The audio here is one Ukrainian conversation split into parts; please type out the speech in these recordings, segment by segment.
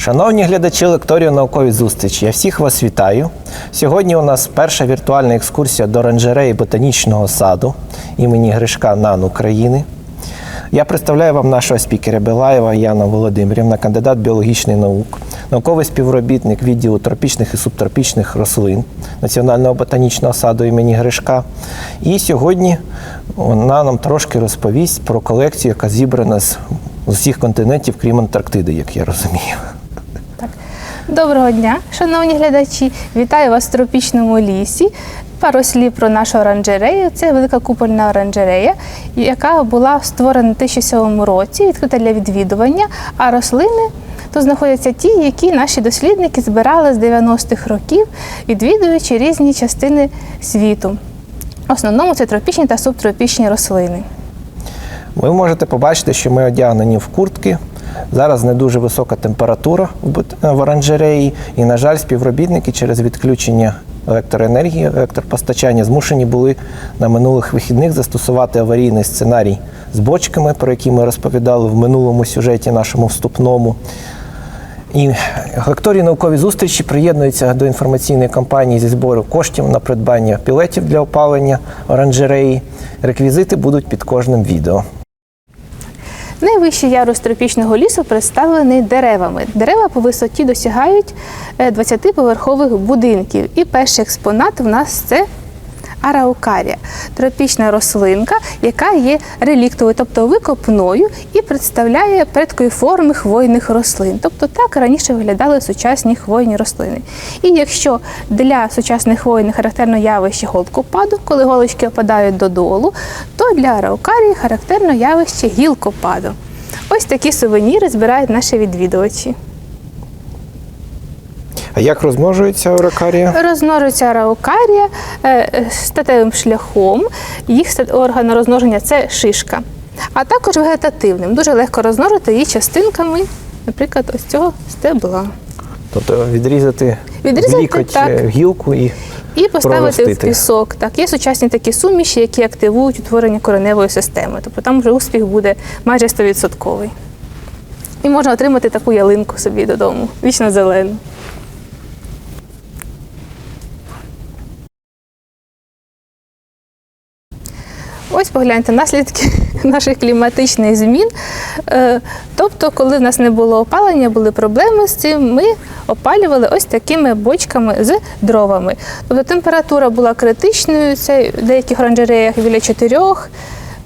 Шановні глядачі лекторію наукові зустрічі, я всіх вас вітаю. Сьогодні у нас перша віртуальна екскурсія до оранжереї ботанічного саду імені Гришка НАН України. Я представляю вам нашого спікера Белаєва Яна Володимирівна, кандидат біологічних наук, науковий співробітник відділу тропічних і субтропічних рослин Національного ботанічного саду імені Гришка. І сьогодні вона нам трошки розповість про колекцію, яка зібрана з усіх континентів, крім Антарктиди, як я розумію. Доброго дня, шановні глядачі! Вітаю вас в тропічному лісі. Пару слів про нашу оранжерею. Це велика купольна оранжерея, яка була створена в 2007 році, відкрита для відвідування. А рослини тут знаходяться ті, які наші дослідники збирали з 90-х років, відвідуючи різні частини світу. В основному це тропічні та субтропічні рослини. Ви можете побачити, що ми одягнені в куртки. Зараз не дуже висока температура в оранжереї, і, на жаль, співробітники через відключення електроенергії, електропостачання змушені були на минулих вихідних застосувати аварійний сценарій з бочками, про які ми розповідали в минулому сюжеті нашому вступному. І лекторії наукові зустрічі приєднуються до інформаційної кампанії зі збору коштів на придбання пілетів для опалення оранжереї. Реквізити будуть під кожним відео. Найвищий ярус тропічного лісу представлений деревами. Дерева по висоті досягають е, 20-поверхових будинків. І перший експонат в нас це араукарія, тропічна рослинка, яка є реліктовою, тобто викопною, і представляє предкої форми хвойних рослин. Тобто так раніше виглядали сучасні хвойні рослини. І якщо для сучасних хвойних характерно явище голкопаду, коли голочки опадають додолу, то для араукарії характерно явище гілкопаду. Ось такі сувеніри збирають наші відвідувачі. А як розмножується оракарія? Розмножується араукарія е, е, статевим шляхом. Їх орган розмноження це шишка, а також вегетативним. Дуже легко розмножити її частинками, наприклад, ось цього стебла. Тобто відрізати, Відрізати, лікоть так. е, гілку і І поставити в пісок. Так, є сучасні такі суміші, які активують утворення кореневої системи. Тобто там вже успіх буде майже 100%. І можна отримати таку ялинку собі додому, вічно зелену. Ось погляньте наслідки наших кліматичних змін. Е, Тобто, коли в нас не було опалення, були проблеми з цим, ми опалювали ось такими бочками з дровами. Тобто температура була критичною, це в деяких оранжереях біля 4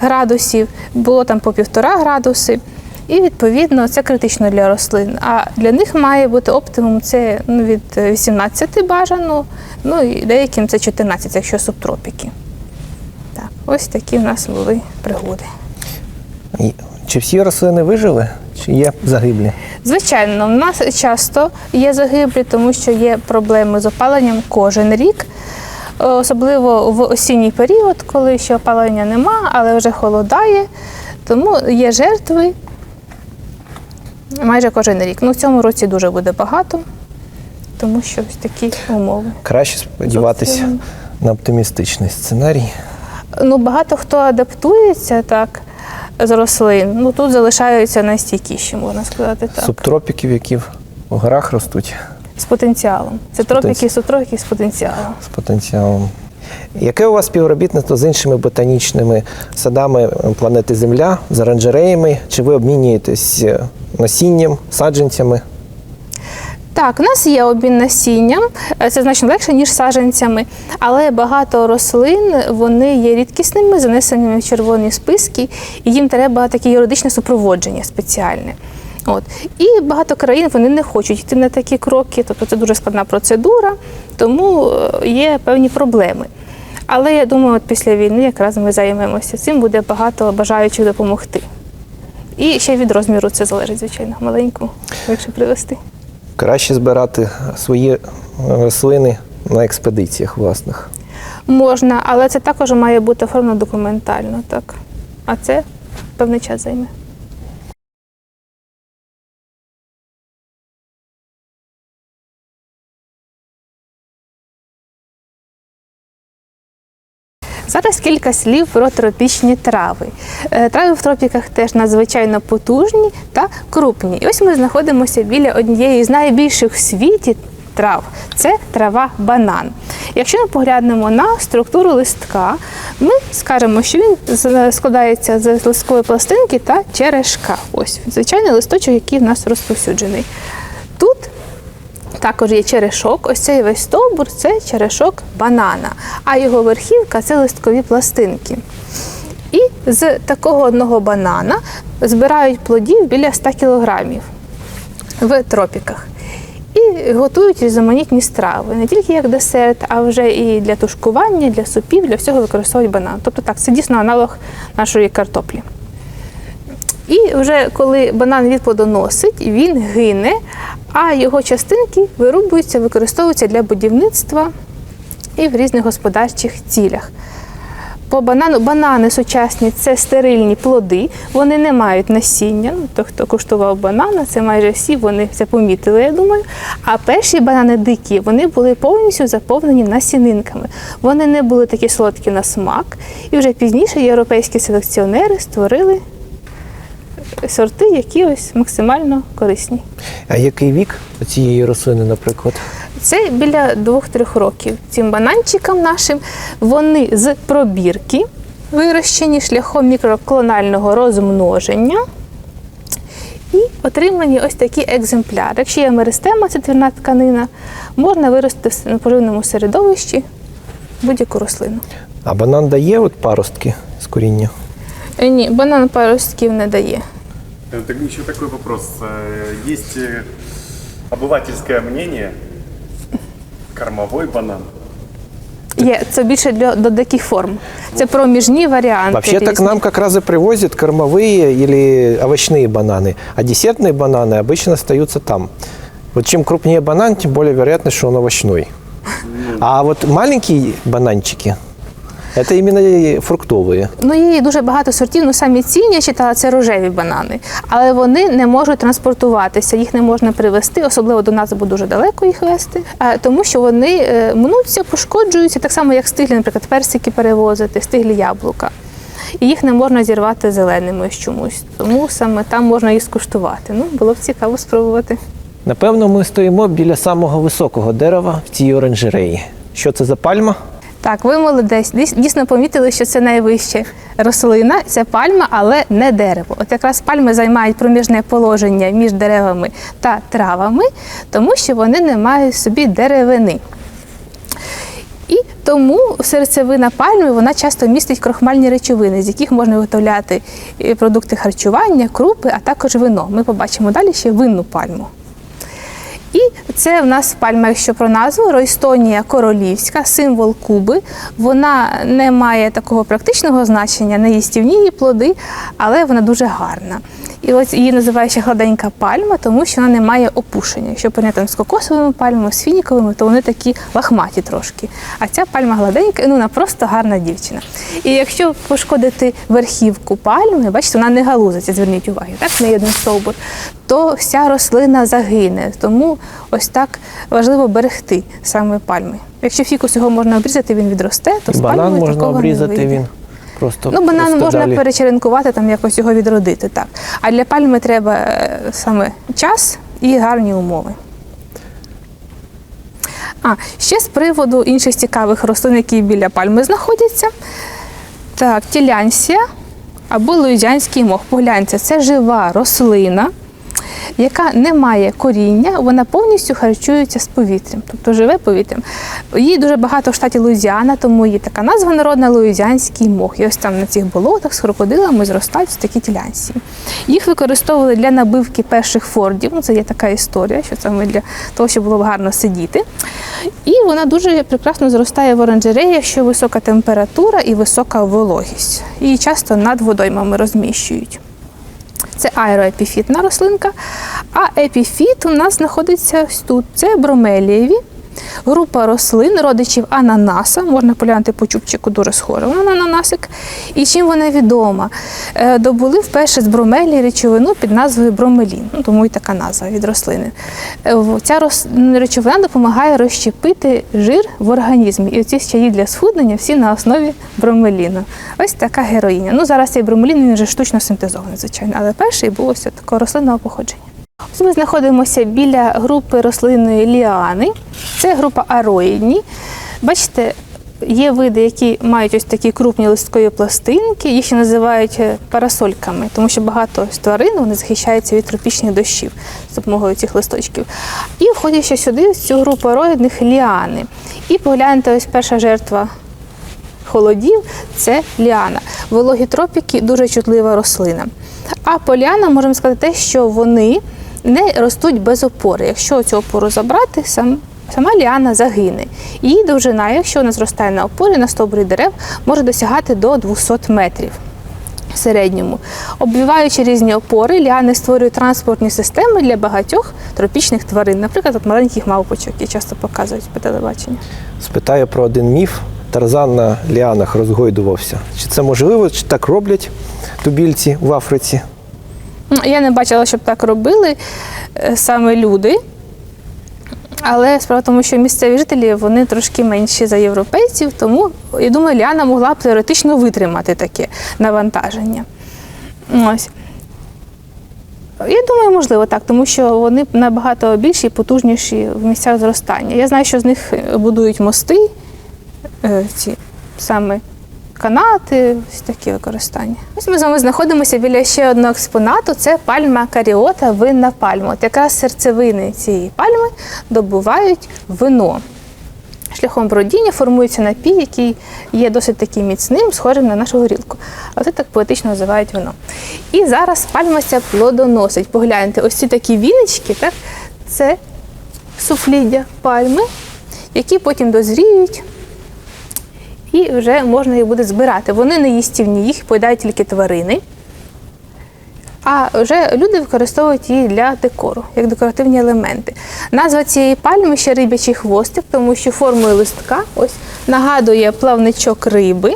градусів, було там по півтора градуси. І відповідно це критично для рослин. А для них має бути оптимум це ну, від 18 бажано, ну і деяким це 14, якщо субтропіки. Ось такі в нас були пригоди. Чи всі рослини вижили, чи є загиблі? Звичайно, в нас часто є загиблі, тому що є проблеми з опаленням кожен рік, особливо в осінній період, коли ще опалення нема, але вже холодає. Тому є жертви майже кожен рік. Ну, в цьому році дуже буде багато, тому що ось такі умови. Краще сподіватися Зовсім. на оптимістичний сценарій. Ну, багато хто адаптується так з рослин. Ну тут залишаються найстійкіші, можна сказати так. Субтропіків, які в горах ростуть З потенціалом. Це З тропіки, потенці- субтропіки з потенціалом. з потенціалом. Яке у вас співробітництво з іншими ботанічними садами планети Земля, з оранжереями? Чи ви обмінюєтесь е, насінням, саджанцями? Так, у нас є обмін насінням, е, це значно легше, ніж саджанцями, але багато рослин вони є рідкісними, занесеними в червоні списки, і їм треба таке юридичне супроводження спеціальне. От. І багато країн вони не хочуть йти на такі кроки, тобто це дуже складна процедура, тому е, є певні проблеми. Але я думаю, от після війни якраз ми займемося цим, буде багато бажаючих допомогти. І ще від розміру це залежить, звичайно, маленьку легше привезти. Краще збирати свої е, рослини на експедиціях власних. Можна, але це також має бути оформлено документально, так. А це певний час займе. Кілька слів про тропічні трави. Е, Трави в тропіках теж надзвичайно потужні та крупні. І ось ми знаходимося біля однієї з найбільших в світі трав. Це трава банан. Якщо ми поглянемо на структуру листка, ми скажемо, що він складається з листкової пластинки та черешка. Ось звичайний листочок, який в нас розповсюджений. Тут також є черешок. Ось цей весь стовбур це черешок банана, а його верхівка це листкові пластинки. І з такого одного банана збирають плодів біля 100 кілограмів в тропіках. І готують різноманітні страви, не тільки як десерт, а вже і для тушкування, для супів, для всього використовують банан. Тобто так, це дійсно аналог нашої картоплі. І вже коли банан відплодоносить, він гине, а його частинки вирубуються, використовуються для будівництва і в різних господарчих цілях. По банану банани сучасні це стерильні плоди, вони не мають насіння. Той, хто куштував банана, це майже всі вони це помітили, я думаю. А перші банани дикі вони були повністю заповнені насінинками. Вони не були такі солодкі на смак. І вже пізніше європейські селекціонери створили сорти, які ось максимально корисні. А який вік цієї рослини, наприклад? Це біля 2-3 років. Цим бананчикам нашим вони з пробірки вирощені шляхом мікроклонального розмноження. І отримані ось такі екземпляри. Якщо є меристема, це твірна тканина, можна вирости в на поживному середовищі будь-яку рослину. А банан дає от паростки з коріння? Е, Ні, банан паростків не дає. Э, Так еще такой вопрос. Э, Есть э, обывательское мнение, кормовой банан. Є це більше для до таких форм. Це проміжні варіанти. Вообще так різні. нам как раз и привозят кормовые или овощные бананы, а десертные бананы обычно остаются там. Вот чем крупнее банан, тем более вероятность, что он овощной. А вот маленькие бананчики, это именно и фруктовые. Ну, є дуже багато сортів. Ну самі ці я читала, це рожеві банани, але вони не можуть транспортуватися, їх не можна привезти, особливо до нас, бо дуже далеко їх везти, е, тому що вони е, мнуться, пошкоджуються, так само як стиглі, наприклад, персики перевозити, стиглі яблука. І їх не можна зірвати зеленими чомусь. Тому саме там можна їх скуштувати. Ну, було б цікаво спробувати. Напевно, ми стоїмо біля самого високого дерева в цій оранжереї. Що це за пальма? Так, ви молодець. Дійсно помітили, що це найвища рослина, це пальма, але не дерево. От якраз пальми займають проміжне положення між деревами та травами, тому що вони не мають собі деревини. І тому серцевина пальми вона часто містить крохмальні речовини, з яких можна виготовляти продукти харчування, крупи, а також вино. Ми побачимо далі ще винну пальму. І це в нас пальма, якщо про назву, Ройстонія королівська, символ Куби. Вона не має такого практичного значення, не їстівні її плоди, але вона дуже гарна. І ось її називають ще гладенька пальма, тому що вона не має опушення. Якщо порівняти з кокосовими пальмами, з фініковими, то вони такі лахматі трошки. А ця пальма гладенька, ну вона просто гарна дівчина. І якщо пошкодити верхівку пальми, бачите, вона не галузиться, зверніть увагу, так в неї один стовбур, то вся рослина загине. Тому ось так важливо берегти саме пальми. Якщо фікус його можна обрізати, він відросте, то з банан пальмою можна такого обрізати вийде. він. Просто, Ну, банан просто можна далі. перечеренкувати, там якось його відродити, так. А для пальми треба е, саме час і гарні умови. А, ще з приводу інших цікавих рослин, які біля пальми знаходяться. Так, тілянсія або луїзіанський мох. Погляньте, це жива рослина, яка не має коріння, вона повністю харчується з повітрям, тобто живе повітрям. Її дуже багато в штаті Луїзіана, тому є така назва народна луїзіанський мох. І ось там на цих болотах з крокодилами зростають такі тілянсії. Їх використовували для набивки перших фордів. Ну, це є така історія, що саме для того, щоб було гарно сидіти. І вона дуже прекрасно зростає в оранжереї, якщо висока температура і висока вологість. Її часто над водоймами розміщують. Це аероепіфітна рослинка. А епіфіт у нас знаходиться ось тут. Це бромелієві. Група рослин, родичів ананаса, можна поглянути по чубчику, дуже вона на ананасик. І чим вона відома? Е, Добули вперше з бромелії речовину під назвою бромелін, ну, тому і така назва від рослини. Е, Ця речовина допомагає розщепити жир в організмі. І оці чаї для схуднення всі на основі бромеліну. Ось така героїня. Ну, зараз цей бромелін він вже штучно синтезований, звичайно, але перший був ось такого рослинного походження. Ось ми знаходимося біля групи рослинної ліани. Це група ароїдні. Бачите, є види, які мають ось такі крупні листкові пластинки, їх ще називають е, парасольками, тому що багато тварин вони захищаються від тропічних дощів з допомогою цих листочків. І входять ще сюди, в цю групу ароїдних ліани. І погляньте, ось перша жертва холодів це ліана. Вологі тропіки дуже чутлива рослина. А поліана, можемо сказати, те, що вони не ростуть без опори. Якщо цю опору забрати, сам, сама ліана загине. Її довжина, якщо вона зростає на опорі, на стовбурі дерев, може досягати до 200 метрів. В середньому, обвиваючи різні опори, ліани створюють транспортні системи для багатьох тропічних тварин, наприклад, от маленьких мавпочок, які часто показують по телебаченню. Спитаю про один міф. Тарзан на ліанах розгойдувався. Чи це можливо, чи так роблять тубільці в Африці? Ну, Я не бачила, щоб так робили е, саме люди. Але справа в тому, що місцеві жителі вони трошки менші за європейців, тому я думаю, Ліана могла б теоретично витримати таке навантаження. Ось. Я думаю, можливо так, тому що вони набагато більші і потужніші в місцях зростання. Я знаю, що з них будують мости, е, ці саме канати, ось такі використання. Ось ми з вами знаходимося біля ще одного експонату. Це пальма каріота, винна пальма. От якраз серцевини цієї пальми добувають вино. Шляхом бродіння формується напій, який є досить таким міцним, схожим на нашу горілку. А це так поетично називають вино. І зараз пальма ця плодоносить. Погляньте, ось ці такі віночки, так, це суфліддя пальми, які потім дозріють і вже можна їх буде збирати. Вони не їстівні, їх поїдають тільки тварини. А вже люди використовують її для декору, як декоративні елементи. Назва цієї пальми ще рибячий хвостик, тому що формою листка ось нагадує плавничок риби.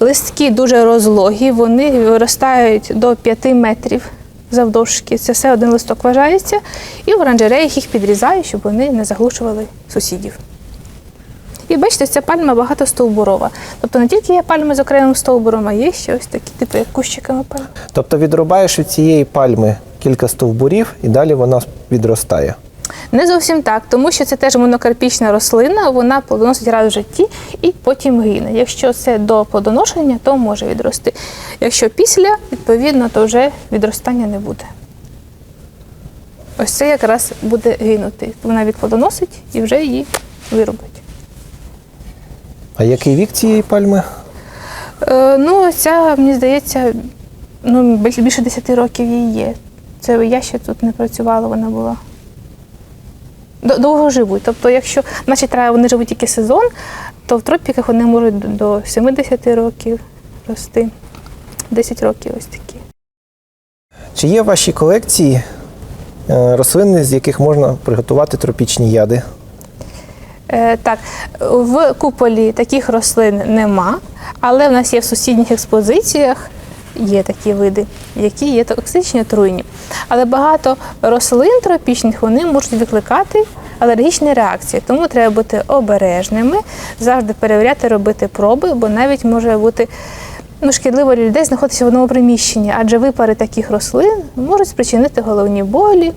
Листки дуже розлогі, вони виростають до 5 метрів завдовжки. Це все один листок вважається. І в оранжереях їх підрізають, щоб вони не заглушували сусідів. І бачите, ця пальма багатостовбурова. Тобто не тільки є пальми з окремим стовбуром, а є ще ось такі, типу як кущиками пальм. Тобто відрубаєш від цієї пальми кілька стовбурів і далі вона відростає. Не зовсім так, тому що це теж монокарпічна рослина, вона плодоносить раз в житті і потім гине. Якщо це до плодоношення, то може відрости. Якщо після, відповідно, то вже відростання не буде. Ось це якраз буде гинути. Вона відплодоносить і вже її вирубить. А який вік цієї пальми? Е, ну, ця, мені здається, ну, більше 10 років їй є. Це я ще тут не працювала, вона була. Довго живуть. Тобто, якщо наші трави вони живуть тільки сезон, то в тропіках вони можуть до- до 70 років рости. 10 років ось такі. Чи є в вашій колекції е, рослини, з яких можна приготувати тропічні яди? Е, так, в куполі таких рослин нема, але в нас є в сусідніх експозиціях. Є такі види, які є токсичні отруйні. Але багато рослин тропічних вони можуть викликати алергічні реакції. Тому треба бути обережними, завжди перевіряти, робити проби, бо навіть може бути ну, шкідливо для людей знаходитися в одному приміщенні, адже випари таких рослин можуть спричинити головні болі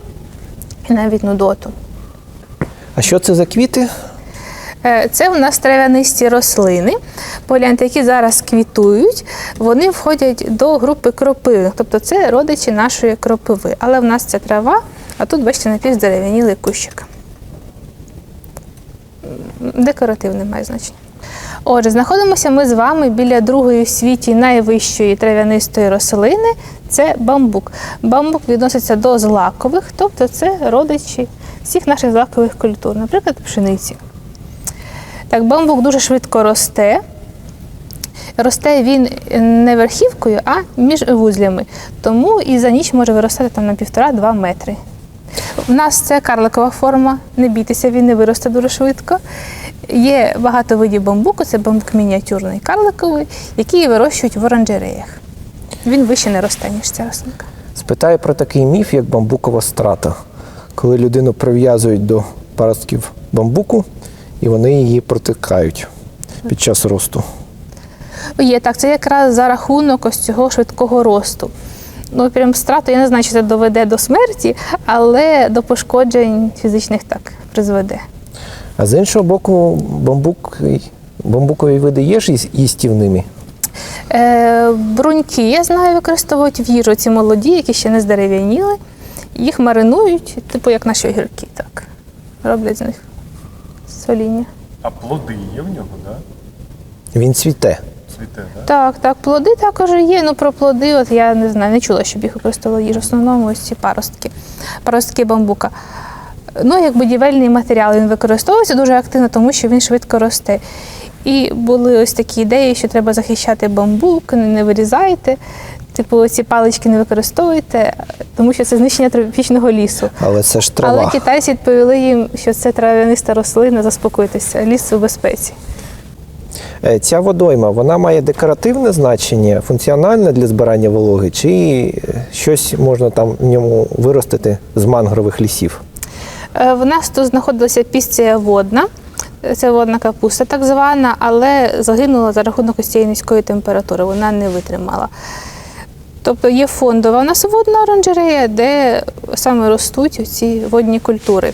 і навіть нудоту. А що це за квіти? Е, Це у нас трав'янисті рослини, погляньте, які зараз квітують, вони входять до групи кропиви, тобто це родичі нашої кропиви. Але в нас це трава, а тут, бачите, напівздерев'янілий кущик. М, Декоративний має значення. Отже, знаходимося ми з вами біля другої в світі найвищої трав'янистої рослини це бамбук. Бамбук відноситься до злакових, тобто це родичі всіх наших злакових культур, наприклад, пшениці. Так, бамбук дуже швидко росте. Росте він не верхівкою, а між вузлями. Тому і за ніч може виростати там на півтора-два метри. У нас це карликова форма, не бійтеся, він не виросте дуже швидко. Є багато видів бамбуку, це бамбук мініатюрний карликовий, який вирощують в оранжереях. Він вище не росте, ніж ця рослинка. Спитаю про такий міф, як бамбукова страта, коли людину прив'язують до паростків бамбуку і вони її протикають під час росту. Є так, це якраз за рахунок ось цього швидкого росту. Ну, прям страту, я не знаю, чи це доведе до смерті, але до пошкоджень фізичних так призведе. А з іншого боку, бамбук, бамбукові види є ж їстівними. Е, бруньки, я знаю, використовують в їжу ці молоді, які ще не здерев'яніли. Їх маринують, типу як наші огірки, так. Роблять з них соління. А плоди є в нього, да? Він цвіте. Цвіте, да? Так, так, плоди також є. Ну про плоди, от я не знаю, не чула, щоб їх використовували їжу. В основному ось ці паростки, паростки бамбука. Ну, як будівельний матеріал він використовується дуже активно, тому що він швидко росте. І були ось такі ідеї, що треба захищати бамбук, не не вирізайте. Типу, ці палички не використовуйте, тому що це знищення тропічного лісу. Але це ж Але китайці відповіли їм, що це трав'яниста рослина, заспокойтеся, ліс у безпеці. Е, Ця водойма вона має декоративне значення, функціональне для збирання вологи, чи е, щось можна там в ньому виростити з мангрових лісів? Е, В нас тут знаходилася пісція водна, це водна капуста так звана, але загинула за рахунок ось цієї низької температури, вона не витримала. Тобто є фондова у нас водна оранжерея, де саме ростуть ці водні культури.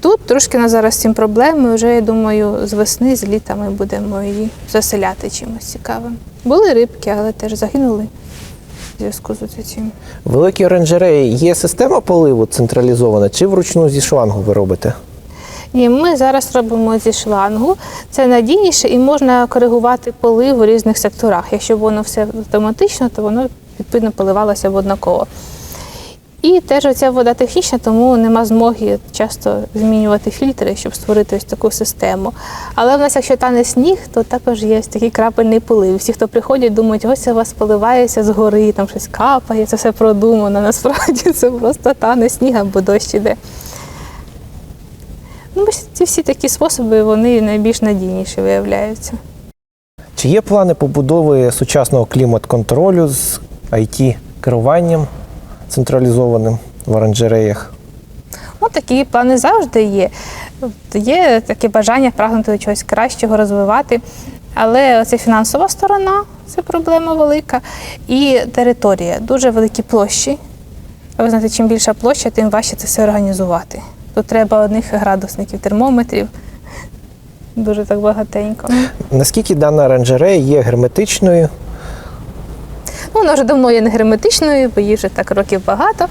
Тут трошки на зараз цим проблеми. Вже я думаю, з весни, з літа ми будемо її заселяти чимось цікавим. Були рибки, але теж загинули в зв'язку з цим. В великій оранжереї є система поливу централізована, чи вручну зі шлангу ви робите? Ні, ми зараз робимо зі шлангу. Це надійніше і можна коригувати полив у різних секторах. Якщо воно все автоматично, то воно відповідно поливалося однаково. І теж оця вода технічна, тому нема змоги часто змінювати фільтри, щоб створити ось таку систему. Але в нас, якщо тане сніг, то також є ось такий крапельний полив. Всі, хто приходять, думають, ось у вас поливається згори, там щось капає, це все продумано. Насправді це просто тане сніг або дощ іде. Ну, ці всі такі способи вони найбільш надійніші виявляються. Чи є плани побудови сучасного клімат-контролю з IT-керуванням централізованим в оранжереях? Ну, такі плани завжди є. Є таке бажання прагнути до чогось кращого, розвивати. Але це фінансова сторона, це проблема велика. І територія, дуже великі площі. Ви знаєте, чим більша площа, тим важче це все організувати. Тут треба одних градусників, термометрів. Дуже так багатенько. Наскільки дана оранжерея є герметичною? Вона вже давно є не герметичною, бо їй вже так років багато.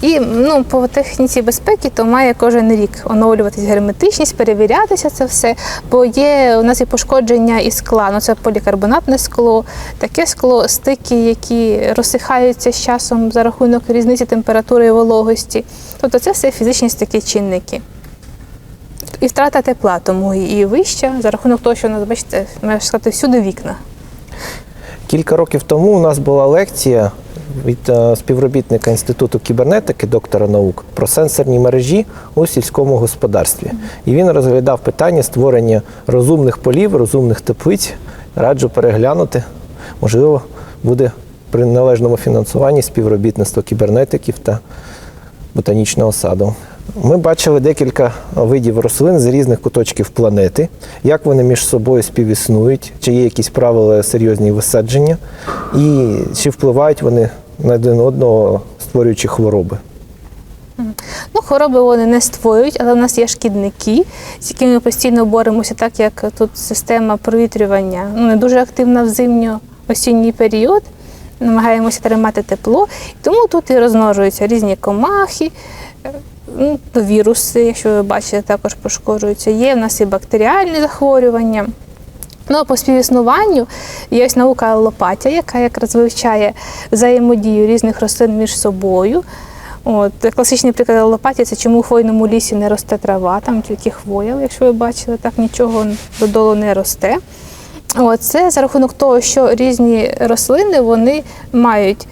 І ну, по техніці безпеки то має кожен рік оновлюватись герметичність, перевірятися це все. Бо є у нас і пошкодження і скла. Ну це полікарбонатне скло, таке скло, стики, які розсихаються з часом за рахунок різниці температури і вологості. Тобто це все фізичні такі чинники. І втрата тепла, тому і вища за рахунок того, що у нас, бачите, можна сказати, всюди вікна. Кілька років тому у нас була лекція від е, співробітника Інституту кібернетики, доктора наук, про сенсорні мережі у сільському господарстві. І він розглядав питання створення розумних полів, розумних теплиць. Раджу переглянути. Можливо, буде при належному фінансуванні співробітництво кібернетиків та ботанічного саду. Ми бачили декілька видів рослин з різних куточків планети, як вони між собою співіснують, чи є якісь правила серйозні висадження, і чи впливають вони на один одного, створюючи хвороби. Ну, хвороби вони не створюють, але в нас є шкідники, з якими ми постійно боремося, так як тут система провітрювання ну, не дуже активна в зимньо-осінній період. Намагаємося тримати тепло, тому тут і розмножуються різні комахи, ну, то віруси, якщо ви бачите, також пошкоджуються. Є в нас і бактеріальні захворювання. Ну, а по співіснуванню є ось наука аллопатія, яка якраз вивчає взаємодію різних рослин між собою. От, класичний приклад аллопатії – це чому у хвойному лісі не росте трава, там тільки хвоя, якщо ви бачили, так нічого додолу не росте. От, це за рахунок того, що різні рослини вони мають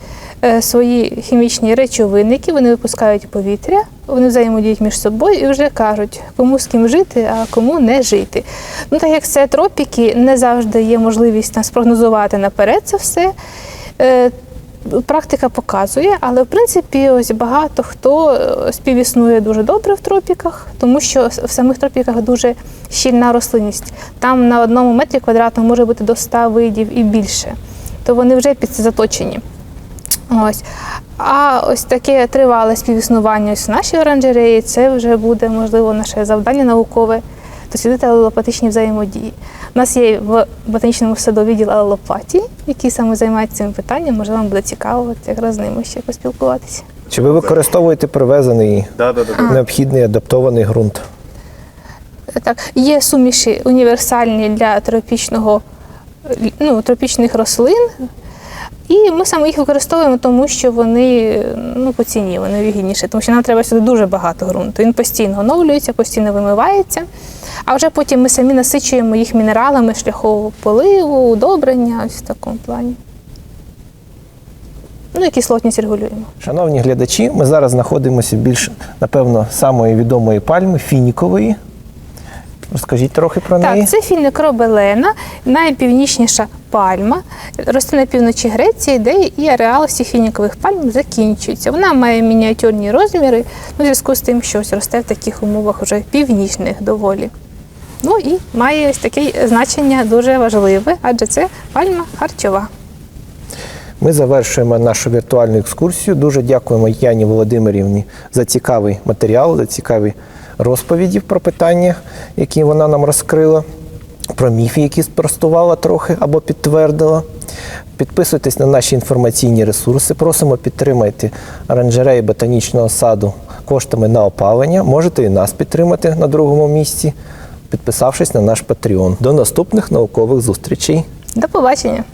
свої хімічні речовини, вони випускають повітря, вони взаємодіють між собою і вже кажуть, кому з ким жити, а кому не жити. Ну, так як це тропіки, не завжди є можливість нас прогнозувати наперед це все. Е, Практика показує, але в принципі ось багато хто е, співіснує дуже добре в тропіках, тому що в самих тропіках дуже щільна рослинність. Там на одному метрі квадратному може бути до 100 видів і більше, то вони вже під заточені. Ось. А ось таке тривале співіснування ось в нашій оранжереї, це вже буде, можливо, наше завдання наукове дослідити алелопатичні взаємодії. У нас є в ботанічному саду відділ алелопатії, який саме займається цим питанням. Можливо, вам буде цікаво от якраз з ними ще поспілкуватися. Чи ви використовуєте привезений Да, да, да. необхідний адаптований ґрунт? Так, є суміші універсальні для тропічного, ну, тропічних рослин. І ми саме їх використовуємо, тому що вони ну, по ціні вони вигідніші, тому що нам треба сюди дуже багато ґрунту. Він постійно оновлюється, постійно вимивається. А вже потім ми самі насичуємо їх мінералами шляхового поливу, удобрення, ось в такому плані. Ну і кислотність регулюємо. Шановні глядачі, ми зараз знаходимося більш, напевно, самої відомої пальми фінікової. Розкажіть трохи про неї. Так, це фіник робелена, найпівнічніша пальма. Росте на півночі Греції, де і ареал всіх фінікових пальм закінчується. Вона має мініатюрні розміри, ну, в зв'язку з тим, що ось росте в таких умовах вже північних доволі. Ну і має ось таке значення дуже важливе, адже це пальма харчова. Ми завершуємо нашу віртуальну екскурсію. Дуже дякуємо Яні Володимирівні за цікавий матеріал, за цікаві розповіді про питання, які вона нам розкрила, про міфи, які спростувала трохи або підтвердила. Підписуйтесь на наші інформаційні ресурси. Просимо підтримайте оранжереї ботанічного саду коштами на опалення. Можете і нас підтримати на другому місці, підписавшись на наш Patreon. До наступних наукових зустрічей. До побачення!